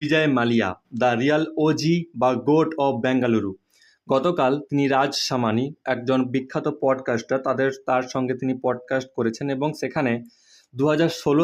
Vijay Mallya, the real OG বা GOAT of Bengaluru. গতকাল তিনি রাজ সামানি, একজন বিখ্যাত পডকাস্টার, তাদের, তার সঙ্গে তিনি পডকাস্ট করেছেন এবং সেখানে দু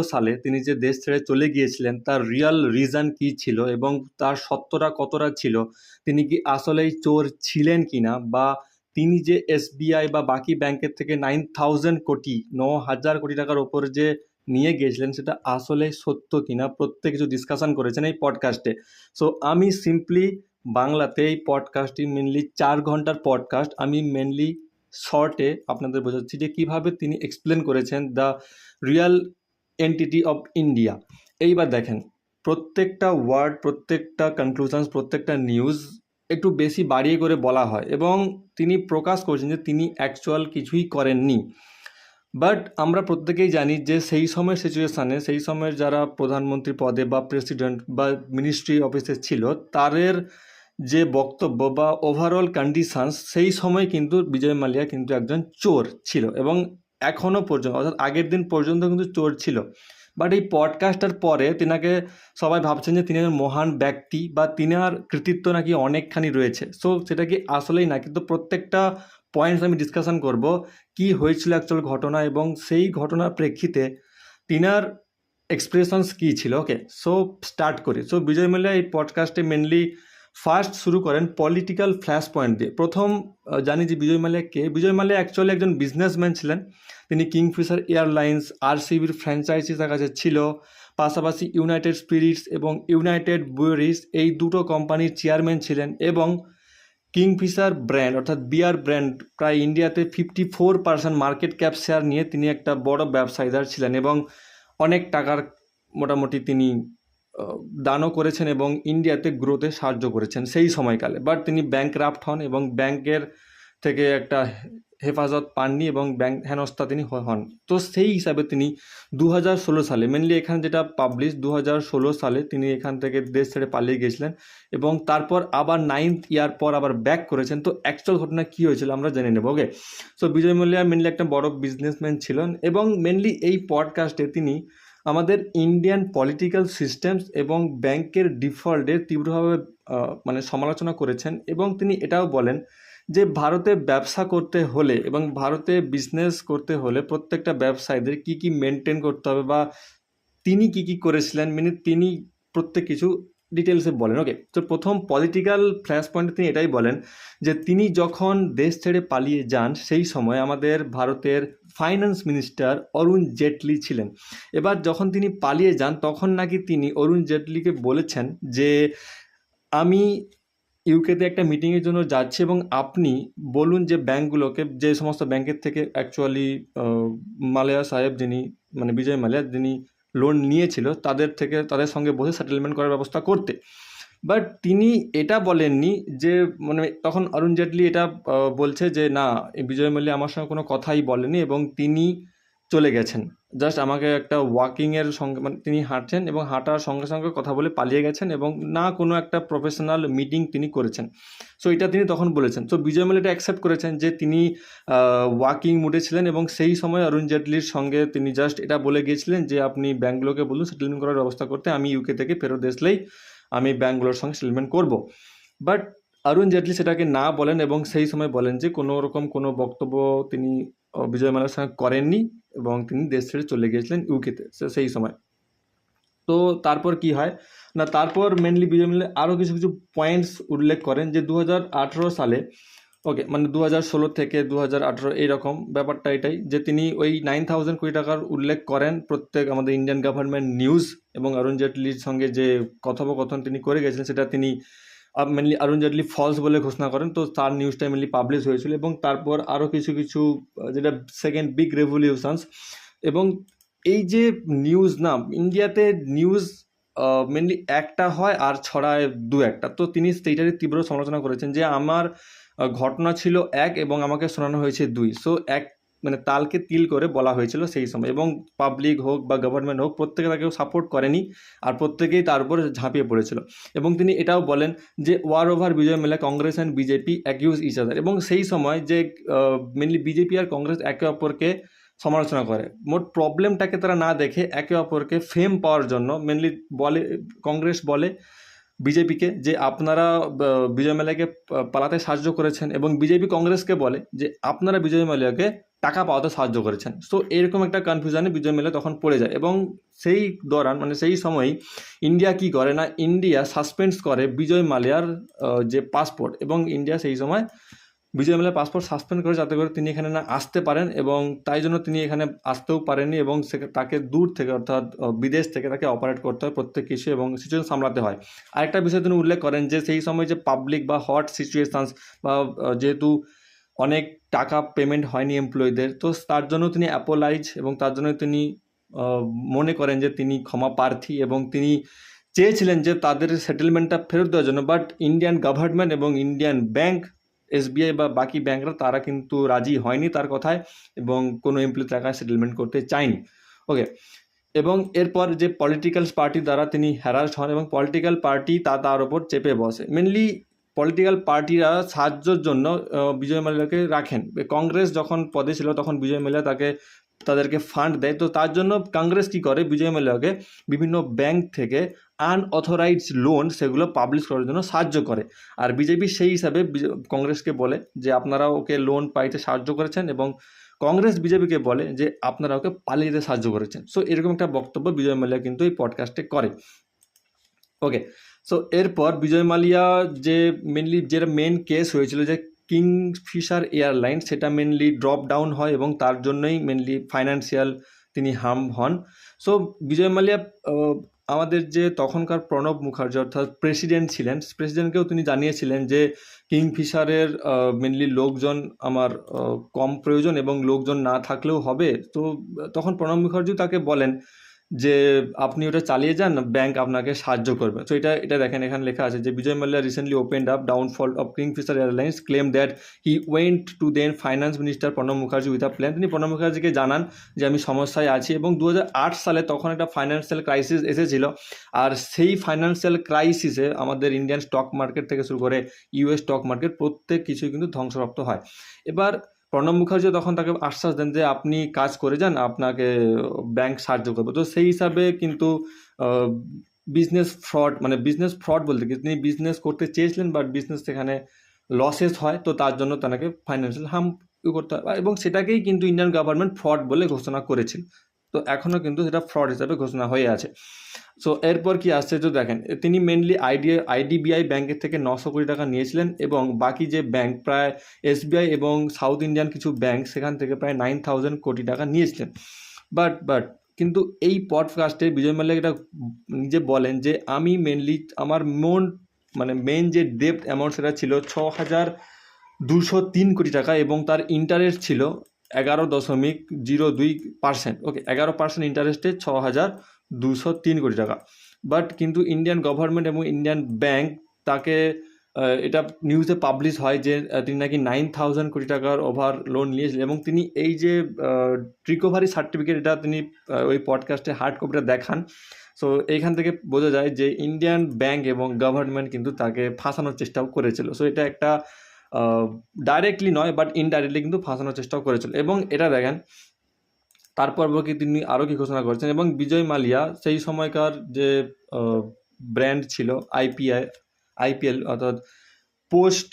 সালে তিনি যে দেশ ছেড়ে চলে গিয়েছিলেন, তার রিয়াল রিজন কী ছিল এবং তার সত্যটা কতটা ছিল, তিনি কি আসলেই চোর ছিলেন কিনা বা তিনি যে এসবিআই বা বাকি ব্যাংকের থেকে নাইন থাউজেন্ড কোটি ন হাজার কোটি টাকার ওপর যে নিয়ে গেছিলেন সেটা আসলে সত্য কিনা প্রত্যেক কিছু ডিসকাশন করেছেন এই পডকাস্টে সো আমি সিম্পলি বাংলাতে এই পডকাস্টটি মেনলি চার ঘণ্টার পডকাস্ট আমি মেনলি শর্টে আপনাদের বোঝাচ্ছি যে কীভাবে তিনি এক্সপ্লেন করেছেন the real entity of India এইবার দেখেন, প্রত্যেকটা ওয়ার্ড প্রত্যেকটা কনক্লুশনস প্রত্যেকটা নিউজ একটু বেশি বাড়িয়ে করে বলা হয় এবং তিনি প্রকাশ করেছেন যে তিনি অ্যাকচুয়াল কিছুই করেননি। বাট আমরা প্রত্যেকেই জানি যে সেই সময়ের সিচুয়েশানে সেই সময়ের যারা প্রধানমন্ত্রী পদে বা প্রেসিডেন্ট বা মিনিস্ট্রি অফিসে ছিল, তাদের যে বক্তব্য বা ওভারঅল কন্ডিশনস সেই সময় কিন্তু বিজয় মালিয়া কিন্তু একজন চোর ছিল। এবং এখনও পর্যন্ত, অর্থাৎ আগের দিন পর্যন্ত কিন্তু চোর ছিল। বাট এই পডকাস্টার পরে তিনাকে সবাই ভাবছেন যে তিনি একজন মহান ব্যক্তি বা তিনার কৃতিত্ব নাকি অনেকখানি রয়েছে। সো সেটা কি আসলেই না? কিন্তু প্রত্যেকটা পয়েন্টস আমি ডিসকাশন করব, কি হয়েছিল অ্যাকচুয়াল ঘটনা এবং সেই ঘটনার প্রেক্ষিতে তিনার এক্সপ্রেশনস কী ছিল ওকে সো স্টার্ট করি। সো বিজয় মাল্যা এই পডকাস্টে মেনলি ফার্স্ট শুরু করেন পলিটিক্যাল ফ্ল্যাশ পয়েন্ট দিয়ে। প্রথম জানি যে বিজয় মাল্যা কে। বিজয় মাল্যা অ্যাকচুয়ালি একজন বিজনেসম্যান ছিলেন। তিনি কিংফিশার এয়ারলাইন্স আরসিবির ফ্র্যাঞ্চাইজি তার কাছে ছিল। পাশাপাশি ইউনাইটেড স্পিরিটস এবং ইউনাইটেড বুয়েরিস এই দুটো কোম্পানির চেয়ারম্যান ছিলেন এবং কিংফিশার ব্র্যান্ড, অর্থাৎ বিয়ার ব্র্যান্ড, প্রায় ইন্ডিয়াতে fifty four percent market cap share নিয়ে তিনি একটা বড় ব্যবসায়ীদার ছিলেন এবং অনেক টাকার মোটামুটি তিনি দানও করেছেন এবং ইন্ডিয়াতে গ্রোথে সাহায্য করেছেন সেই সময়কালে। বাট তিনি ব্যাংক রাফট হন এবং ব্যাংকের থেকে একটা হেফাজত পাননি এবং ব্যাংক হেনস্থা তিনি হন। তো সেই হিসাবে তিনি দু হাজার ষোলো সালে মেনলি এখানে যেটা পাবলিশ দু হাজার ষোলো সালে তিনি এখান থেকে দেশ ছেড়ে পালিয়ে গিয়েছিলেন এবং তারপর আবার নাইনথ ইয়ার পর আবার ব্যাক করেছেন। তো অ্যাকচুয়াল ঘটনা কী হয়েছিল আমরা জেনে নেব ওকে সো বিজয় মাল্যা মেনলি একটা বড় বিজনেসম্যান ছিলেন এবং মেনলি এই পডকাস্টে তিনি আমাদের ইন্ডিয়ান পলিটিক্যাল সিস্টেমস এবং ব্যাংকের ডিফল্টের তীব্রভাবে মানে সমালোচনা করেছেন এবং তিনি এটাও বলেন যে ভারতে ব্যবসা করতে হলে এবং ভারতে বিজনেস করতে হলে প্রত্যেকটা ব্যবসায়ীদের কি কি মেনটেন করতে হবে বা তিনি কি কি করেছিলেন? মানে তিনি প্রত্যেক কিছু ডিটেলসে বলেন। ওকে তো প্রথম পলিটিক্যাল ফ্ল্যাশ পয়েন্টে তিনি এটাই বলেন যে তিনি যখন দেশ ছেড়ে পালিয়ে যান, সেই সময় আমাদের ভারতের ফাইন্যান্স মিনিস্টার অরুণ জেটলি ছিলেন। এবার যখন তিনি পালিয়ে যান, তখন নাকি তিনি অরুণ জেটলিকে বলেছেন যে, আমি ইউকেতে একটা মিটিংয়ের জন্য যাচ্ছি এবং আপনি বলুন যে ব্যাঙ্কগুলোকে যে সমস্ত ব্যাংকের থেকে অ্যাকচুয়ালি মালয়া সাহেব যিনি মানে বিজয় মালিয়া যিনি লোন নিয়েছিল, তাদের থেকে, তাদের সঙ্গে বসে সেটেলমেন্ট করার ব্যবস্থা করতে। বাট তিনি এটা বলেননি যে মানে তখন অরুণ জেটলি এটা বলছে যে, না বিজয় মাল্যা আমার সঙ্গে কোনো কথাই বলেনি এবং তিনি চলে গেছেন। জাস্ট আমাকে একটা ওয়াকিংয়ের সঙ্গে মানে তিনি হাঁটছেন এবং হাঁটার সঙ্গে সঙ্গে কথা বলে পালিয়ে গেছেন এবং না কোনো একটা প্রফেশনাল মিটিং তিনি করেছেন। সো এটা তিনি তখন বলেছেন। সো বিজয় এটা অ্যাকসেপ্ট করেছেন যে তিনি ওয়াকিং মুডে ছিলেন এবং সেই সময় অরুণ জেটলির সঙ্গে তিনি জাস্ট এটা বলে গিয়েছিলেন যে, আপনি ব্যাঙ্কগুলোকে বলুন সেটেলমেন্ট করার ব্যবস্থা করতে। আমি ইউকে থেকে ফেরত আসলেই আমি ব্যাঙ্কগুলোর সঙ্গে সেটেলমেন্ট করব। বাট অরুণ জেটলি সেটাকে না বলেন এবং সেই সময় বলেন যে, কোনো রকম কোনো বক্তব্য তিনি বিজয় মাল্যার সঙ্গে করেননি এবং তিনি দেশ ছেড়ে চলে গিয়েছিলেন ইউকেতে সেই সময়। তো তারপর কি হয়? না, তারপর মেনলি বিজয় মাল্যা আরও কিছু কিছু পয়েন্টস উল্লেখ করেন যে দু হাজার আঠেরো সালে ওকে মানে দু হাজার ষোলো থেকে দু হাজার আঠেরো এইরকম ব্যাপারটা এটাই যে তিনি ওই নাইন থাউজেন্ড কোটি টাকার উল্লেখ করেন প্রত্যেক আমাদের ইন্ডিয়ান গভর্নমেন্ট নিউজ এবং অরুণ জেটলির সঙ্গে যে কথোপকথন তিনি করে গেছিলেন সেটা তিনি মেনলি অরুণ জেটলি ফলস বলে ঘোষণা করেন। তো তার নিউজটা মেনলি পাবলিশ হয়েছিল এবং তারপর আরও কিছু কিছু যেটা সেকেন্ড বিগ রেভলিউশনস এবং এই যে নিউজ না ইন্ডিয়াতে নিউজ মেনলি একটা হয় আর ছড়ায় দু একটা। তো তিনি সেইটারই তীব্র সমালোচনা করেছেন যে আমার ঘটনা ছিল এক এবং আমাকে শোনানো হয়েছে দুই। সো এক মানে তালকে তিল করে বলা হয়েছিল সেই সময়। এবং পাবলিক হোক বা গভর্নমেন্ট হোক, প্রত্যেকে তাকেও সাপোর্ট করেনি আর প্রত্যেকেই তার উপর ঝাঁপিয়ে পড়েছিল। এবং তিনি এটাও বলেন যে war over Vijay Mallya Congress and BJP accuse each other এবং সেই সময় যে মেনলি বিজেপি আর কংগ্রেস একে অপরকে সমালোচনা করে। মোট প্রবলেমটাকে তারা না দেখে একে অপরকে ফেম পাওয়ার জন্য মেনলি বলে কংগ্রেস বলে বিজেপিকে যে, আপনারা বিজয় মাল্যাকে পা- পালাতে সাহায্য করেছেন। এবং বিজেপি কংগ্রেসকে বলে যে, আপনারা বিজয় মাল্যাকে টাকা পাওয়াতে সাহায্য করেছেন। সো এরকম একটা কনফিউশনে বিজয় মাল্যা তখন পড়ে যায় এবং সেই দৌরান মানে সেই সময়ই ইন্ডিয়া কি করে না ইন্ডিয়া সাসপেন্স করে বিজয় মালিয়ার যে পাসপোর্ট এবং ইন্ডিয়া সেই সময় বিজয় মালিয়ার পাসপোর্ট সাসপেন্ড করে যাতে করে তিনি এখানে না আসতে পারেন এবং তাই জন্য তিনি এখানে আসতেও পারেননি এবং সে- তাকে দূর থেকে অর্থাৎ বিদেশ থেকে তাকে অপারেট করতে হয় প্রত্যেক কিছু এবং সিচুয়েশন সামলাতে হয়। আরেকটা বিষয় তিনি উল্লেখ করেন যে সেই সময় যে পাবলিক বা হট সিচুয়েশানস বা যেহেতু অনেক টাকা পেমেন্ট হয়নি এমপ্লয়ীদের তো তার জন্য তিনি অ্যাপোলাইজ এবং তার জন্য তিনি মনে করেন যে তিনি ক্ষমা প্রার্থী এবং তিনি চেয়েছিলেন যে তাদের সেটেলমেন্টটা ফেরত দেওয়ার জন্য। বাট ইন্ডিয়ান গভর্নমেন্ট এবং ইন্ডিয়ান ব্যাংক এসবিআই বা বাকি ব্যাংকরা তারা কিন্তু রাজি হয়নি তার কথায় এবং কোনো এমপ্লয়ি টাকা সেটেলমেন্ট করতে চায়নি। ওকে এবং এরপর যে পলিটিক্যাল পার্টি দ্বারা তিনি হ্যারাস্ট হন এবং পলিটিক্যাল পার্টি তা তার ওপর চেপে বসে। মেনলি পলিটিক্যাল পার্টিরা সাহায্যের জন্য বিজয় মাল্যাকে রাখেন। কংগ্রেস যখন পদে ছিল, তখন বিজয় মাল্যা তাকে, তাদেরকে ফান্ড দেয়। তো তার জন্য কংগ্রেস কি করে? বিজয় মাল্যাকে বিভিন্ন ব্যাংক থেকে আনঅথরাইজড লোন সেগুলো পাবলিশ করার জন্য সাহায্য করে। আর বিজেপি সেই হিসাবে কংগ্রেসকে বলে যে, আপনারা ওকে লোন পাইতে সাহায্য করেছেন এবং কংগ্রেস বিজেপিকে বলে যে, আপনারা ওকে পালিয়ে যেতে সাহায্য করেছেন। সো এরকম একটা বক্তব্য বিজয় মাল্যা কিন্তু এই পডকাস্টে করে। ওকে সো এরপর বিজয় মালিয়া যে মেনলি যেটা মেন কেস হয়েছিল যে কিংফিশার এয়ারলাইন সেটা মেনলি ড্রপ ডাউন হয় এবং তার জন্যই মেনলি ফাইন্যান্সিয়াল তিনি হার্ম হন। সো বিজয় মালিয়া আমাদের যে তখনকার প্রণব মুখার্জি অর্থাৎ প্রেসিডেন্ট ছিলেন প্রেসিডেন্টকেও তিনি জানিয়েছিলেন যে কিংফিশারের মেনলি লোকজন আমার কম প্রয়োজন এবং লোকজন না থাকলেও হবে। তো, তখন প্রণব মুখার্জি তাকে বলেন যে আপনি ওটা চালিয়ে যান ব্যাংক আপনাকে সাহায্য করবে। তো এটা এটা দেখেন এখানে লেখা আছে যে Vijay Mallya recently opened up downfall of Kingfisher Airlines claim that he went to then finance minister Pranab Mukherjee with a plan তিনি প্রণব মুখার্জিকে জানান যে আমি সমস্যায় আছি এবং দু হাজার আট সালে তখন একটা ফাইন্যান্সিয়াল ক্রাইসিস এসেছিল। আর সেই ফাইন্যান্সিয়াল ক্রাইসিসে আমাদের ইন্ডিয়ান স্টক মার্কেট থেকে শুরু করে ইউএস স্টক মার্কেট প্রত্যেক কিছুই কিন্তু ধ্বংসপ্রাপ্ত হয়। এবার প্রণব মুখার্জি তখন তাকে আশ্বাস দেন যে আপনি কাজ করে যান, আপনাকে ব্যাংক সাহায্য করবে। তো সেই হিসাবে কিন্তু বিজনেস ফ্রড মানে বিজনেস ফ্রড বলতে কি, তিনি বিজনেস করতে চেয়েছিলেন বাট বিজনেস সেখানে লসেস হয়, তো তার জন্য তাকে ফাইন্যান্সিয়াল হার্ম করতে হয়। এবং সেটাকেই কিন্তু ইন্ডিয়ান গভর্নমেন্ট ফ্রড বলে ঘোষণা করেছিল। তো এখনও কিন্তু সেটা ফ্রড হিসাবে ঘোষণা হয়ে আছে। সো এরপর কি আসছে তো দেখেন। তিনি মেনলি আইডি আইডিবিআই ব্যাংকের থেকে নশো কোটি টাকা নিয়েছিলেন এবং বাকি যে ব্যাংক প্রায় এসবিআই এবং সাউথ ইন্ডিয়ান কিছু ব্যাংক সেখান থেকে প্রায় নাইন থাউজেন্ড কোটি টাকা নিয়েছিলেন। বাট বাট কিন্তু এই পডকাস্টে বিজয় মাল্যা এটা নিজে বলেন যে আমি মেনলি আমার মন মানে মেন যে ডেপ্ট অ্যামাউন্ট সেটা ছিল ছ হাজার দুশো তিন কোটি টাকা এবং তার ইন্টারেস্ট ছিল এগারো দশমিক জিরো দুই পার্সেন্ট। ওকে এগারো পার্সেন্ট ইন্টারেস্টে ছ হাজার দুশো তিন কোটি টাকা। বাট কিন্তু ইন্ডিয়ান গভর্নমেন্ট এবং ইন্ডিয়ান ব্যাংক তাকে এটা নিউজে পাবলিশ হয় যে তিনি নাকি নাইন থাউজেন্ড কোটি টাকার ওভার লোন নিয়েছিলেন এবং তিনি এই যে রিকভারি সার্টিফিকেট এটা তিনি ওই পডকাস্টে হার্ড কপিটা দেখান। সো এইখান থেকে বোঝা যায় যে ইন্ডিয়ান ব্যাংক এবং গভর্নমেন্ট কিন্তু তাকে ফাঁসানোর চেষ্টাও করেছিল। সো এটা একটা ডাইরেক্টলি নয় বাট ইনডাইরেক্টলি কিন্তু ফাঁসানোর চেষ্টাও করেছিল। এবং এটা দেখেন, তারপর কি তিনি আরও কি ঘোষণা করেছেন, এবং বিজয় মালিয়া সেই সময়কার যে ব্র্যান্ড ছিল আইপিআই আইপিএল অর্থাৎ পোস্ট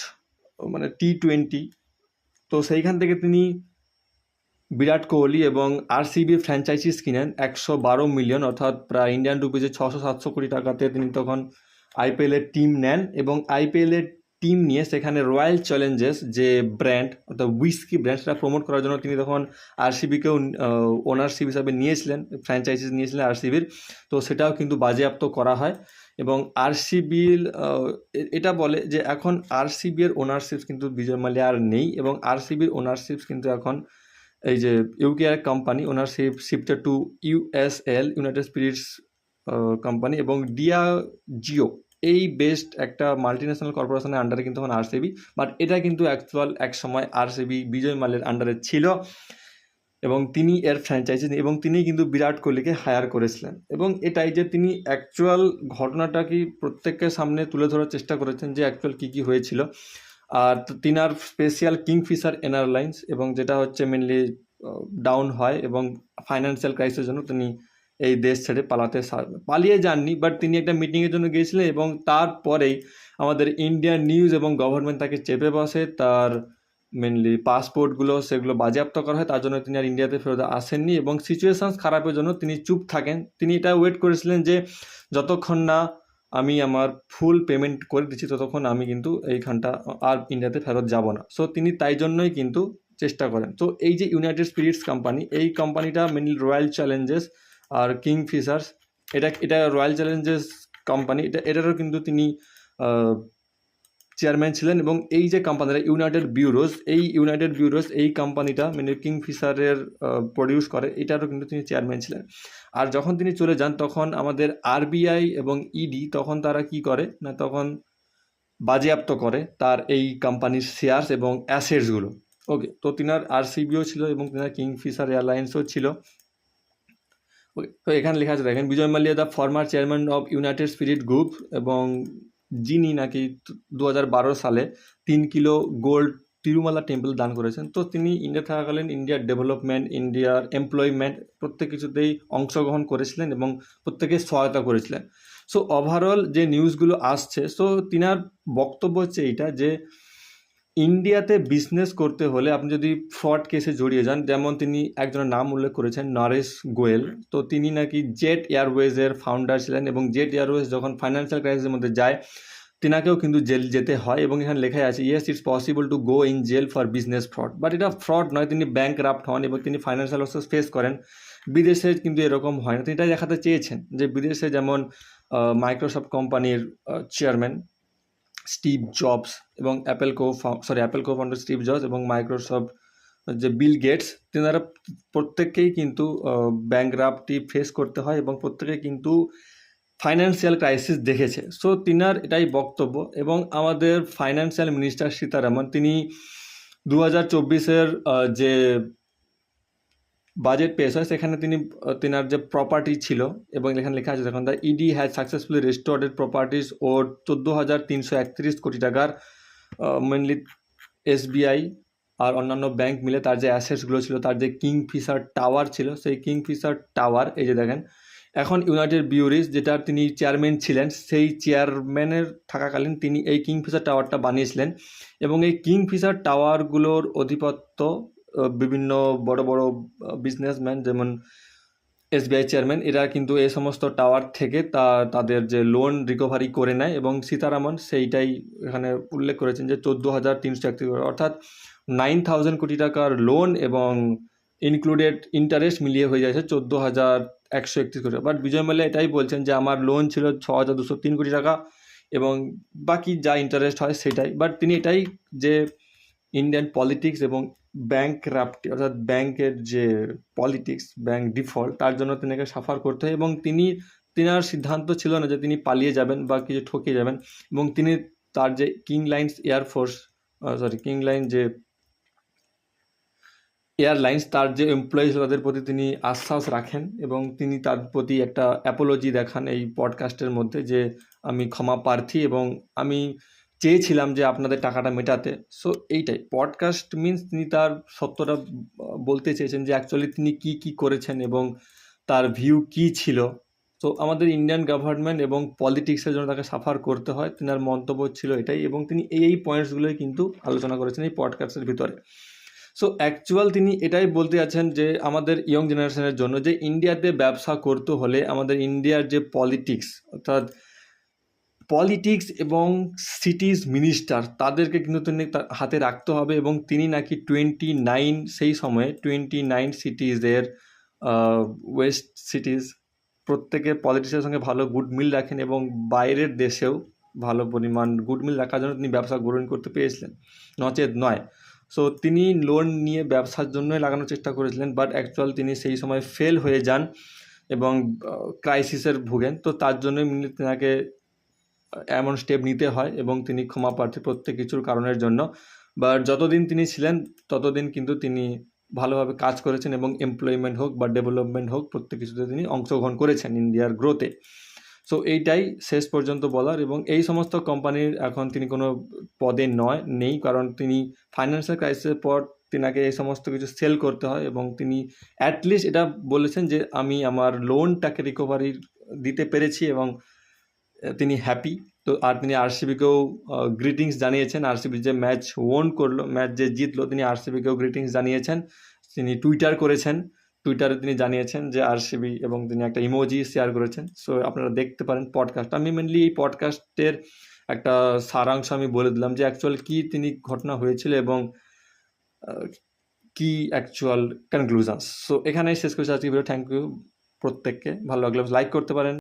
মানে টি টোয়েন্টি তো সেইখান থেকে তিনি বিরাট কোহলি এবং আরসিবি ফ্র্যাঞ্চাইজিস কিনেন, একশো বারো মিলিয়ন অর্থাৎ প্রায় ইন্ডিয়ান রুপিজে ছশো সাতশো কোটি টাকাতে তিনি তখন আইপিএলের টিম নেন এবং আইপিএলের টিম নিয়ে সেখানে রয়্যাল চ্যালেঞ্জেস যে ব্র্যান্ড অর্থাৎ উইস্কি ব্র্যান্ড সেটা প্রমোট করার জন্য তিনি তখন আরসিবিকেও ওনারশিপ হিসাবে নিয়েছিলেন ফ্র্যাঞ্চাইজিস নিয়েছিলেন আরসিবির তো সেটাও কিন্তু বাজেয়াপ্ত করা হয়। এবং আরসিবির এটা বলে যে এখন আরসিবির ওনারশিপ কিন্তু বিজয় মালিয়া আর নেই এবং আরসিবির ওনারশিপ কিন্তু এখন এই যে UK company ownership shifted to USL United Spirits company এবং ডিয়া জিও এই বেস্ট একটা মাল্টি ন্যাশনাল কর্পোরেশনের আন্ডারে কিন্তু এখন আরসিবি বাট এটা কিন্তু অ্যাকচুয়াল এক সময় আরসিবি বিজয় মালের আন্ডারে ছিল এবং তিনি এর ফ্র্যাঞ্চাইজি এবং তিনি কিন্তু বিরাট কোহলিকে হায়ার করেছিলেন। এবং এটাই যে তিনি অ্যাকচুয়াল ঘটনাটা কি প্রত্যেকের সামনে তুলে ধরার চেষ্টা করেছেন যে অ্যাকচুয়াল কী কী হয়েছিল। আর তিনার স্পেশাল কিংফিশার এয়ারলাইন্স এবং যেটা হচ্ছে মেনলি ডাউন হয় এবং ফাইন্যান্সিয়াল ক্রাইসিসের জন্য তিনি এই দেশ ছেড়ে পালাতে পালিয়ে যাননি বাট তিনি একটা মিটিংয়ের জন্য গিয়েছিলেন এবং তারপরেই আমাদের ইন্ডিয়ান নিউজ এবং গভর্নমেন্ট তাকে চেপে বসে, তার মেনলি পাসপোর্টগুলো সেগুলো বাজেয়াপ্ত করা হয়, তার জন্য তিনি আর ইন্ডিয়াতে ফেরত আসেননি এবং সিচুয়েশান খারাপের জন্য তিনি চুপ থাকেন। তিনি এটা ওয়েট করেছিলেন যে যতক্ষণ না আমি আমার ফুল পেমেন্ট করে দিচ্ছি, ততক্ষণ আমি কিন্তু এইখানটা আর ইন্ডিয়াতে ফেরত যাব না। সো তিনি তাই জন্যই কিন্তু চেষ্টা করেন। তো এই যে ইউনাইটেড স্পিরিটস কোম্পানি এই কোম্পানিটা মেনলি রয়্যাল চ্যালেঞ্জেস আর কিং ফিশার্স এটা এটা রয়্যাল চ্যালেঞ্জেস কোম্পানি এটা, এটারও কিন্তু তিনি চেয়ারম্যান ছিলেন এবং এই যে কোম্পানিটা ইউনাইটেড বিউরোস এই ইউনাইটেড বিউরোস এই কোম্পানিটা মানে কিং ফিশারের প্রডিউস করে, এটারও কিন্তু তিনি চেয়ারম্যান ছিলেন। আর যখন তিনি চলে যান, তখন আমাদের আরবিআই এবং ইডি তখন তারা কি করে? না, তখন বাজেয়াপ্ত করে তার এই কোম্পানির শেয়ার্স এবং অ্যাসেটসগুলো ওকে তো তিনার আরসিবিও ছিল এবং তিনার কিংফিশার এয়ারলাইন্সও ছিল। তো এখানে লেখা আছে, দেখেন, Vijay Mallya the former chairman of United Spirit group এবং যিনি নাকি দু হাজার বারো সালে তিন কিলো গোল্ড তিরুমালা টেম্পল দান করেছেন। তো তিনি ইন্ডিয়া থাকাকালীন ইন্ডিয়ার ডেভেলপমেন্ট ইন্ডিয়ার এমপ্লয়মেন্ট প্রত্যেক কিছুতেই অংশগ্রহণ করেছিলেন এবং প্রত্যেকে সহায়তা করেছিলেন। সো ওভারঅল যে নিউজগুলো আসছে সো তিনার বক্তব্য হচ্ছে এইটা যে ইন্ডিয়াতে বিজনেস করতে হলে আপনি যদি ফ্রড কেসে জড়িয়ে যান, যেমন তিনি একজনের নাম উল্লেখ করেছেন, নরেশ গোয়েল, তো তিনি নাকি জেট এয়ারওয়েজের ফাউন্ডার ছিলেন এবং জেট এয়ারওয়েজ যখন ফাইন্যান্সিয়াল ক্রাইসিসের মধ্যে যায়, তিনাকেও কিন্তু জেল যেতে হয় এবং এখানে লেখাই আছে yes it's possible to go in jail for business fraud but এটা ফ্রড নয়, তিনি ব্যাংক রাফট হন এবং তিনি ফাইন্যান্সিয়াল লসেস ফেস করেন। বিদেশে কিন্তু এরকম হয় না। তিনি এটাই দেখাতে চেয়েছেন যে বিদেশে যেমন মাইক্রোসফট কোম্পানির চেয়ারম্যান স্টিভ জবস এবং Apple co sorry Apple co founder Steve Jobs এবং মাইক্রোসফট যে বিল গেটস তেনারা প্রত্যেককেই কিন্তু ব্যাংক রাফটি ফেস করতে হয় এবং প্রত্যেকে কিন্তু ফাইন্যান্সিয়াল ক্রাইসিস দেখেছে। সো তিনার এটাই বক্তব্য এবং আমাদের ফাইন্যান্সিয়াল মিনিস্টার সীতারামন, তিনি দু হাজার চব্বিশের যে বাজেট পেশ হয় সেখানে তিনি, তিনার যে প্রপার্টি ছিল এবং এখানে লেখা আছে, দেখুন the ED has successfully restored properties ও চোদ্দ হাজার তিনশো একত্রিশ কোটি টাকার মেনলি এসবিআই আর অন্যান্য ব্যাংক মিলে তার যে অ্যাসেটসগুলো ছিল, তার যে কিং ফিশার টাওয়ার ছিল, সেই কিং ফিশার টাওয়ার এই যে দেখেন, এখন ইউনাইটেড বিউরিজ যেটার তিনি চেয়ারম্যান ছিলেন, সেই চেয়ারম্যানের থাকাকালীন তিনি এই কিংফিশার টাওয়ারটা বানিয়েছিলেন এবং এই কিংফিশার টাওয়ারগুলোর অধিপত্য বিভিন্ন বড় বড় বিজনেসম্যান যেমন এসবিআই চেয়ারম্যান এরা কিন্তু এ সমস্ত টাওয়ার থেকে তা, তাদের যে লোন রিকভারি করে নেয় এবং সীতারামন সেইটাই এখানে উল্লেখ করেছেন যে চোদ্দ হাজার তিনশো একত্রিশ অর্থাৎ নাইন থাউজেন্ড কোটি টাকার লোন এবং ইনক্লুডেড ইন্টারেস্ট মিলিয়ে হয়ে যাচ্ছে চোদ্দ হাজার একশো একত্রিশ কোটি বাট বিজয় মাল্যা এটাই বলছেন যে আমার লোন ছিল ছ হাজার দুশো তিন কোটি টাকা এবং বাকি যা ইন্টারেস্ট হয় সেটাই। বাট তিনি এটাই যে ইন্ডিয়ান পলিটিক্স এবং ব্যাংক রাপ্টি অর্থাৎ ব্যাংকের যে পলিটিক্স ব্যাংক ডিফল্ট তার জন্য তিনাকে সাফার করতে হয় এবং তিনি, তিনার সিদ্ধান্ত ছিল না যে তিনি পালিয়ে যাবেন বা কিছু ঠকে যাবেন এবং তিনি তার যে king lines air force sorry king line যে এয়ারলাইন্স তার যে এমপ্লয়িজ তাদের প্রতি তিনি আশ্বাস রাখেন এবং তিনি তার প্রতি একটা অ্যাপোলজি দেখান এই পডকাস্টের মধ্যে যে আমি ক্ষমা প্রার্থী এবং আমি চেয়েছিলাম যে আপনাদের টাকাটা মেটাতে। সো এইটাই। পডকাস্ট মিন্স তিনি তার সত্যটা বলতে চেয়েছেন যে অ্যাকচুয়ালি তিনি কি কি করেছেন এবং তার ভিউ কি ছিল। তো আমাদের ইন্ডিয়ান গভর্নমেন্ট এবং পলিটিক্সের জন্য তাকে সাফার করতে হয়। তিনার মন্তব্য ছিল এটাই এবং তিনি এই পয়েন্টসগুলোই কিন্তু আলোচনা করেছেন এই পডকাস্টের ভিতরে। সো অ্যাকচুয়াল তিনি এটাই বলতে যাচ্ছেন যে আমাদের ইয়ং জেনারেশনের জন্য যে ইন্ডিয়াতে ব্যবসা করতে হলে আমাদের ইন্ডিয়ার যে পলিটিক্স অর্থাৎ পলিটিক্স এবং সিটিজ মিনিস্টার তাদেরকে কিন্তু তিনি হাতে রাখতে হবে এবং তিনি নাকি টোয়েন্টি নাইন সেই সময়ে টোয়েন্টি নাইন সিটিজের ওয়েস্ট সিটিজ প্রত্যেকে পলিটিক্সের সঙ্গে ভালো গুড মিল রাখেন এবং বাইরের দেশেও ভালো পরিমাণ গুড মিল রাখার জন্য তিনি ব্যবসা গ্রহণ করতে পেরেছিলেন। নচেত নয়। সো তিনি লোন নিয়ে ব্যবসার জন্যই লাগানোর চেষ্টা করেছিলেন বাট অ্যাকচুয়াল তিনি সেই সময় ফেল হয়ে যান এবং ক্রাইসিসের ভুগেন। তো তার জন্যই তেনাকে এমন স্টেপ নিতে হয় এবং তিনি ক্ষমা প্রার্থী প্রত্যেক কিছুর কারণের জন্য। বাট যতদিন তিনি ছিলেন, ততদিন কিন্তু তিনি ভালোভাবে কাজ করেছেন এবং এমপ্লয়মেন্ট হোক বা ডেভেলপমেন্ট হোক, প্রত্যেক কিছুতে তিনি অংশগ্রহণ করেছেন ইন্ডিয়ার গ্রোথে সো এইটাই শেষ পর্যন্ত বলার এবং এই সমস্ত কোম্পানির এখন তিনি কোনো পদে নয়, নেই, কারণ তিনি ফাইন্যান্সিয়াল ক্রাইসিসের পর তিনাকে এই সমস্ত কিছু সেল করতে হয় এবং তিনি অ্যাটলিস্ট এটা বলেছেন যে, আমি আমার লোনটাকে রিকভারি দিতে পেরেছি এবং তিনি হ্যাপি তো আর তিনি আরসিবিকেও গ্রিটিংস জানিয়েছেন। আরসিবি যে ম্যাচ ওন করল ম্যাচ যে জিতলো, তিনি আরসিবিকেও গ্রিটিংস জানিয়েছেন। তিনি টুইটার করেছেন। টুইটারে তিনি জানিয়েছেন যে আরসিবি এবং তিনি একটা ইমোজি শেয়ার করেছেন। সো আপনারা দেখতে পারেন পডকাস্ট আমি মেনলি এই পডকাস্টের একটা সারাংশ আমি বলে দিলাম যে অ্যাকচুয়াল কী তিনি ঘটনা হয়েছিল এবং কি অ্যাকচুয়াল কনক্লুশনস সো এখানেই শেষ করছি আজকে ভিডিও থ্যাংক ইউ প্রত্যেককে। ভালো লাগলে লাইক করতে পারেন।